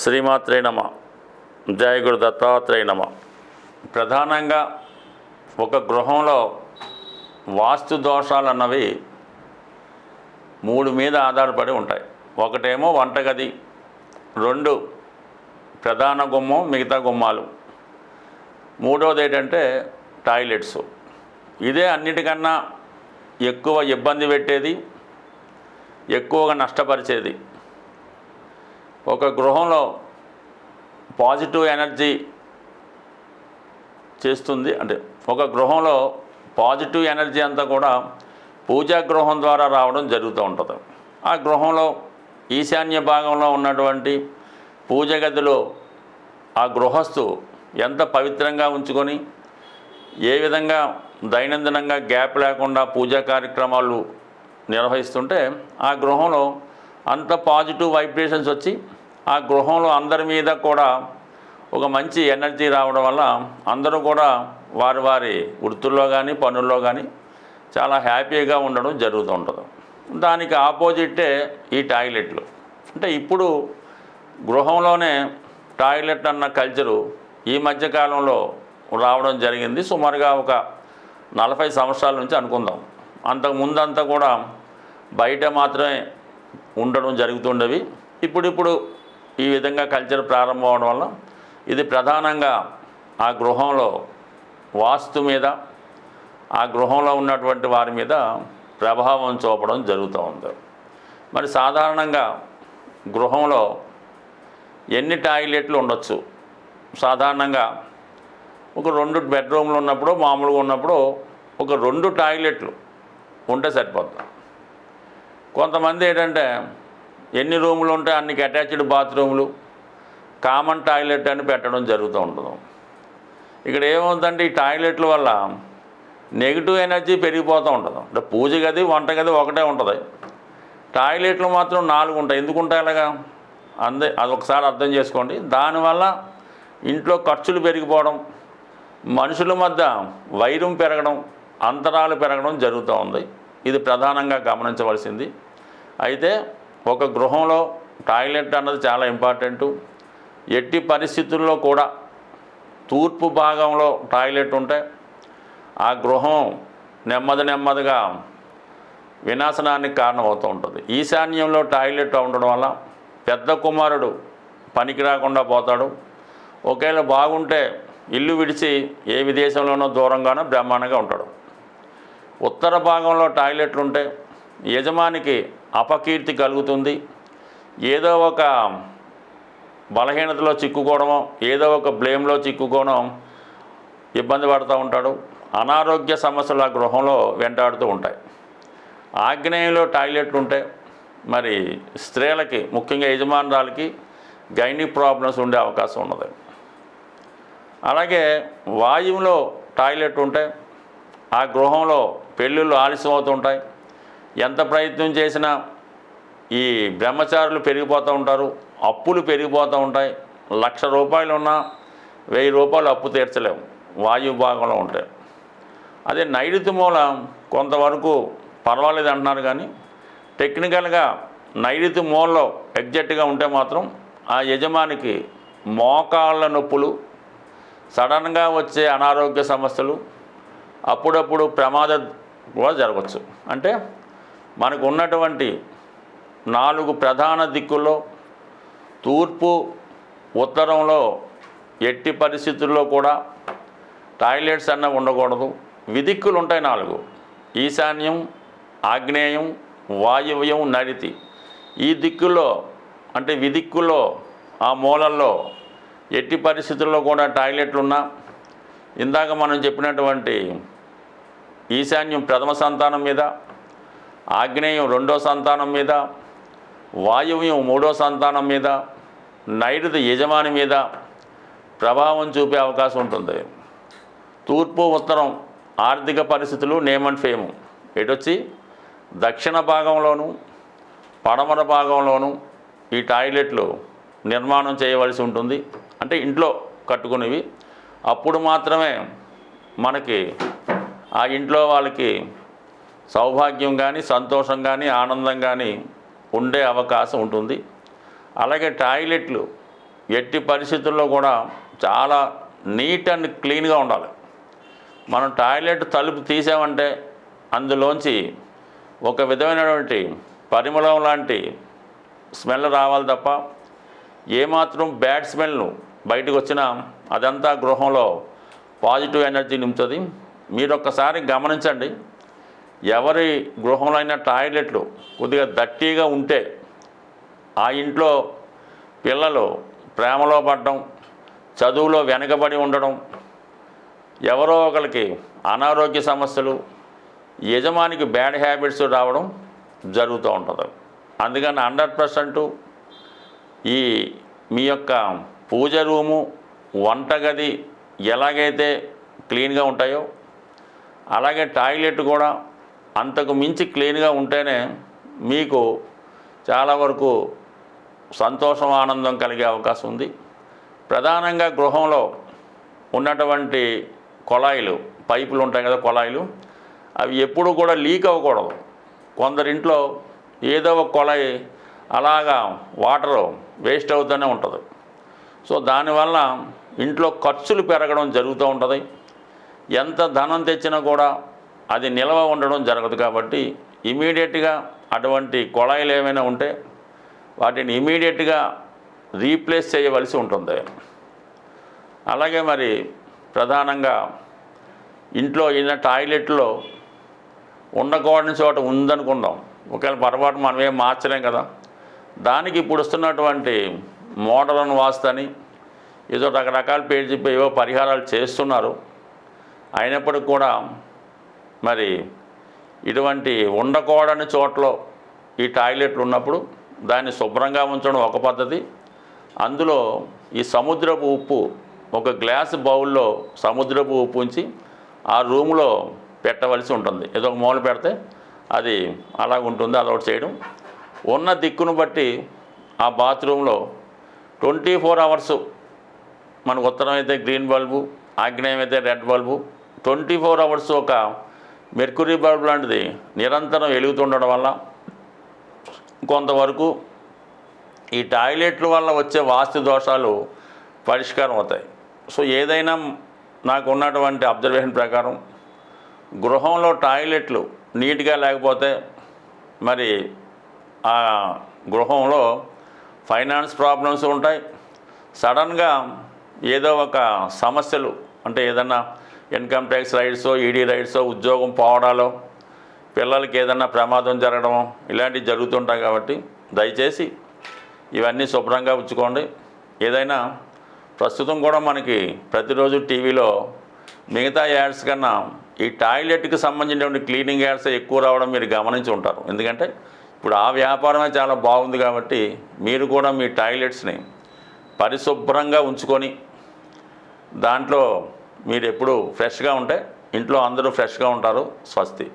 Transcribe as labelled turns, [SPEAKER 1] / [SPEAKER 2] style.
[SPEAKER 1] శ్రీమాత్రే నమ. జయగురు దత్తాత్రేయ నమ. ప్రధానంగా ఒక గృహంలో వాస్తు దోషాలు అన్నవి మూడు మీద ఆధారపడి ఉంటాయి. ఒకటేమో వంటగది రెండు ప్రధాన గుమ్మం మిగతా గుమ్మాలు. మూడవది ఏంటంటే టాయిలెట్స్. ఇదే అన్నిటికన్నా ఎక్కువ ఇబ్బంది పెట్టేది ఎక్కువగా నష్టపరిచేది. ఒక గృహంలో పాజిటివ్ ఎనర్జీ చేస్తుంది. అంటే ఒక గృహంలో పాజిటివ్ ఎనర్జీ అంతా కూడా పూజా గృహం ద్వారా రావడం జరుగుతూ ఉంటుంది. ఆ గృహంలో ఈశాన్య భాగంలో ఉన్నటువంటి పూజ గదిలో ఆ గృహస్థు ఎంత పవిత్రంగా ఉంచుకొని ఏ విధంగా దైనందినంగా గ్యాప్ లేకుండా పూజా కార్యక్రమాలు నిర్వహిస్తుంటే ఆ గృహంలో అంత పాజిటివ్ వైబ్రేషన్స్ వచ్చి ఆ గృహంలో అందరి మీద కూడా ఒక మంచి ఎనర్జీ రావడం వల్ల అందరూ కూడా వారి వారి వృత్తుల్లో కానీ పనుల్లో కానీ చాలా హ్యాపీగా ఉండడం జరుగుతూ ఉంటుంది. దానికి ఆపోజిట్టే ఈ టాయిలెట్లు. అంటే ఇప్పుడు గృహంలోనే టాయిలెట్ అన్న కల్చరు ఈ మధ్యకాలంలో రావడం జరిగింది. సుమారుగా ఒక నలభై సంవత్సరాల నుంచి అనుకుందాం. అంతకు ముందంతా కూడా బయట మాత్రమే ఉండడం జరుగుతుండేవి. ఇప్పుడిప్పుడు ఈ విధంగా కల్చర్ ప్రారంభం అవడం వల్ల ఇది ప్రధానంగా ఆ గృహంలో వాస్తు మీద ఆ గృహంలో ఉన్నటువంటి వారి మీద ప్రభావం చూపడం జరుగుతూ ఉంది. మరి సాధారణంగా గృహంలో ఎన్ని టాయిలెట్లు ఉండొచ్చు? సాధారణంగా ఒక రెండు బెడ్రూమ్లు ఉన్నప్పుడు మామూలుగా ఉన్నప్పుడు ఒక రెండు టాయిలెట్లు ఉంటే సరిపోతుంది కొంతమంది ఏంటంటే ఎన్ని రూములు ఉంటే అన్నికి అటాచ్డ్ బాత్రూములు. కామన్ టాయిలెట్ అని పెట్టడం జరుగుతూ ఉంటుంది. ఇక్కడ ఏమవుతుందంటే ఈ టాయిలెట్ల వల్ల నెగిటివ్ ఎనర్జీ పెరిగిపోతూ ఉంటుంది. అంటే పూజ గది వంట గది ఒకటే ఉంటుంది. టాయిలెట్లు మాత్రం నాలుగు ఉంటాయి. ఎందుకు ఉంటాయి అలాగా? అందే అది ఒకసారి అర్థం చేసుకోండి. దానివల్ల ఇంట్లో ఖర్చులు పెరిగిపోవడం మనుషుల మధ్య వైరం పెరగడం అంతరాలు పెరగడం జరుగుతూ ఉంది. ఇది ప్రధానంగా గమనించవలసింది. అయితే ఒక గృహంలో టాయిలెట్ అన్నది చాలా ఇంపార్టెంటు. ఎట్టి పరిస్థితుల్లో కూడా తూర్పు భాగంలో టాయిలెట్ ఉంటే ఆ గృహం నెమ్మది నెమ్మదిగా వినాశనానికి కారణమవుతూ ఉంటుంది. ఈశాన్యంలో టాయిలెట్ ఉండడం వల్ల పెద్ద కుమారుడు పనికి రాకుండా పోతాడు. ఒకవేళ బాగుంటే ఇల్లు విడిచి ఏ విదేశంలోనో దూరంగానో బ్రహ్మాండంగా ఉంటాడు. ఉత్తర భాగంలో టాయిలెట్లు ఉంటే యజమానికి అపకీర్తి కలుగుతుంది. ఏదో ఒక బలహీనతలో చిక్కుకోవడమో ఏదో ఒక బ్లేమ్లో చిక్కుకోవడం ఇబ్బంది పడుతూ ఉంటాడు. అనారోగ్య సమస్యలు ఆ గృహంలో వెంటాడుతూ ఉంటాయి. ఆగ్నేయంలో టాయిలెట్లు ఉంటే మరి స్త్రీలకి ముఖ్యంగా యజమానురాలకి గైనిక్ ప్రాబ్లమ్స్ ఉండే అవకాశం ఉన్నది. అలాగే వాయువులో టాయిలెట్ ఉంటే ఆ గృహంలో పెళ్ళిళ్ళు ఆలస్యం అవుతుంటాయి ఎంత ప్రయత్నం చేసినా ఈ బ్రహ్మచారులు పెరిగిపోతూ ఉంటారు అప్పులు పెరిగిపోతూ ఉంటాయి. లక్ష రూపాయలు ఉన్నా వెయ్యి రూపాయలు అప్పు తీర్చలేము. వాయు భాగంలో ఉంటాయి. అదే నైరుతి మూల కొంతవరకు పర్వాలేదు అంటున్నారు కానీ టెక్నికల్గా నైరుతి మూలలో ఎగ్జాక్ట్గా ఉంటే మాత్రం ఆ యజమానికి మోకాళ్ళ నొప్పులు సడన్గా వచ్చే అనారోగ్య సమస్యలు అప్పుడప్పుడు ప్రమాదం కూడా జరగవచ్చు. అంటే మనకు ఉన్నటువంటి నాలుగు ప్రధాన దిక్కుల్లో తూర్పు ఉత్తరంలో ఎట్టి పరిస్థితుల్లో కూడా టాయిలెట్స్ అన్న ఉండకూడదు. విదిక్కులు ఉంటాయి నాలుగు. ఈశాన్యం ఆగ్నేయం వాయువ్యం నడితి. ఈ దిక్కుల్లో అంటే విదిక్కుల్లో ఆ మూలల్లో ఎట్టి పరిస్థితుల్లో కూడా టాయిలెట్లు ఉన్నా ఇందాక మనం చెప్పినటువంటి ఈశాన్యం ప్రథమ సంతానం మీద ఆగ్నేయం రెండో సంతానం మీద వాయువ్యం మూడో సంతానం మీద నైరుతి యజమాని మీద ప్రభావం చూపే అవకాశం ఉంటుంది. తూర్పు ఉత్తరం ఆర్థిక పరిస్థితులు నేమ్ అండ్ ఫేము. ఎటొచ్చి? దక్షిణ భాగంలోను పడమర భాగంలోను ఈ టాయిలెట్లు నిర్మాణం చేయవలసి ఉంటుంది. అంటే ఇంట్లో కట్టుకునేవి. అప్పుడు మాత్రమే మనకి ఆ ఇంట్లో వాళ్ళకి సౌభాగ్యం కానీ సంతోషం కానీ ఆనందం కానీ ఉండే అవకాశం ఉంటుంది. అలాగే టాయిలెట్లు ఎట్టి పరిస్థితుల్లో కూడా చాలా నీట్ అండ్ క్లీన్గా ఉండాలి. మనం టాయిలెట్ తలుపు తీసామంటే అందులోంచి ఒక విధమైనటువంటి పరిమళం లాంటి స్మెల్ రావాలి తప్ప ఏమాత్రం బ్యాడ్ స్మెల్ను బయటకు వచ్చినా అదంతా గృహంలో పాజిటివ్ ఎనర్జీ నింపుతుంది. మీరు ఒక్కసారి గమనించండి. ఎవరి గృహంలో అయినా టాయిలెట్లు కొద్దిగా దట్టిగా ఉంటే ఆ ఇంట్లో పిల్లలు ప్రేమలో పడడం చదువులో వెనకబడి ఉండడం ఎవరో ఒకరికి అనారోగ్య సమస్యలు యజమానికి బ్యాడ్ హ్యాబిట్స్ రావడం జరుగుతూ ఉంటుంది. అందుకని హండ్రెడ్ పర్సెంట్ ఈ మీ యొక్క పూజ రూము వంటగది ఎలాగైతే క్లీన్గా ఉంటాయో అలాగే టాయిలెట్ కూడా అంతకు మించి క్లీన్గా ఉంటేనే మీకు చాలా వరకు సంతోషం ఆనందం కలిగే అవకాశం ఉంది. ప్రధానంగా గృహంలో ఉన్నటువంటి కొళాయిలు పైపులు ఉంటాయి కదా కొళాయిలు అవి ఎప్పుడు కూడా లీక్ అవ్వకూడదు. కొందరింట్లో ఏదో ఒక కొళాయి అలాగా వాటర్ వేస్ట్ అవుతూనే ఉంటుంది. సో దానివల్ల ఇంట్లో ఖర్చులు పెరగడం జరుగుతూ ఉంటుంది. ఎంత ధనం తెచ్చినా కూడా అది నిల్వ ఉండడం జరగదు కాబట్టి ఇమీడియట్గా అటువంటి కొళాయిలు ఏమైనా ఉంటే వాటిని ఇమీడియట్గా రీప్లేస్ చేయవలసి ఉంటుంది. అలాగే మరి ప్రధానంగా ఇంట్లో ఈయన టాయిలెట్లో ఉండకూడని చోట ఉందనుకుందాం ఒకవేళ పొరపాటు మనం ఏం మార్చలేం కదా. దానికి ఇప్పుడు వస్తున్నటువంటి మోడర్న్ వాస్తు అని ఏదో రకరకాల పేరు చెప్పి ఏవో పరిహారాలు చేస్తున్నారు. అయినప్పటికి కూడా మరి ఇటువంటి ఉండకూడని చోట్ల ఈ టాయిలెట్లు ఉన్నప్పుడు దాన్ని శుభ్రంగా ఉంచడం ఒక పద్ధతి. అందులో ఈ సముద్రపు ఉప్పు ఒక గ్లాస్ బౌల్లో సముద్రపు ఉప్పు ఉంచి ఆ రూమ్లో పెట్టవలసి ఉంటుంది. ఏదో ఒక మూల పెడితే అది అలా ఉంటుంది అదొకటి చేయడం. ఉన్న దిక్కును బట్టి ఆ బాత్రూంలో ట్వంటీ ఫోర్ అవర్స్ మనకు ఉత్తరం అయితే గ్రీన్ బల్బు ఆగ్నేయం అయితే red bulb twenty four hours ఒక మెర్కురీ బల్బ్ లాంటిది నిరంతరం వెలుగుతుండడం వల్ల కొంతవరకు ఈ టాయిలెట్ల వల్ల వచ్చే వాస్తు దోషాలు పరిష్కారం అవుతాయి. సో ఏదైనా నాకు ఉన్నటువంటి అబ్జర్వేషన్ ప్రకారం గృహంలో టాయిలెట్లు నీట్గా లేకపోతే మరి ఆ గృహంలో ఫైనాన్స్ ప్రాబ్లమ్స్ ఉంటాయి. సడన్గా ఏదో ఒక సమస్యలు అంటే ఏదన్నా ఇన్కమ్ ట్యాక్స్ రైట్సో ఈడీ రైట్సో ఉద్యోగం పోవడాలో పిల్లలకి ఏదన్నా ప్రమాదం జరగడం ఇలాంటివి జరుగుతుంటాయి కాబట్టి దయచేసి ఇవన్నీ శుభ్రంగా ఉంచుకోండి. ఏదైనా ప్రస్తుతం కూడా మనకి ప్రతిరోజు టీవీలో మిగతా యాడ్స్ కన్నా ఈ టాయిలెట్కి సంబంధించినటువంటి క్లీనింగ్ యాడ్స్ ఎక్కువ రావడం మీరు గమనించి ఉంటారు. ఎందుకంటే ఇప్పుడు ఆ వ్యాపారమే చాలా బాగుంది కాబట్టి మీరు కూడా మీ టాయిలెట్స్ని పరిశుభ్రంగా ఉంచుకొని దాంట్లో మీరు ఎప్పుడు ఫ్రెష్గా ఉంటే ఇంట్లో అందరూ ఫ్రెష్గా ఉంటారు. స్వస్తి.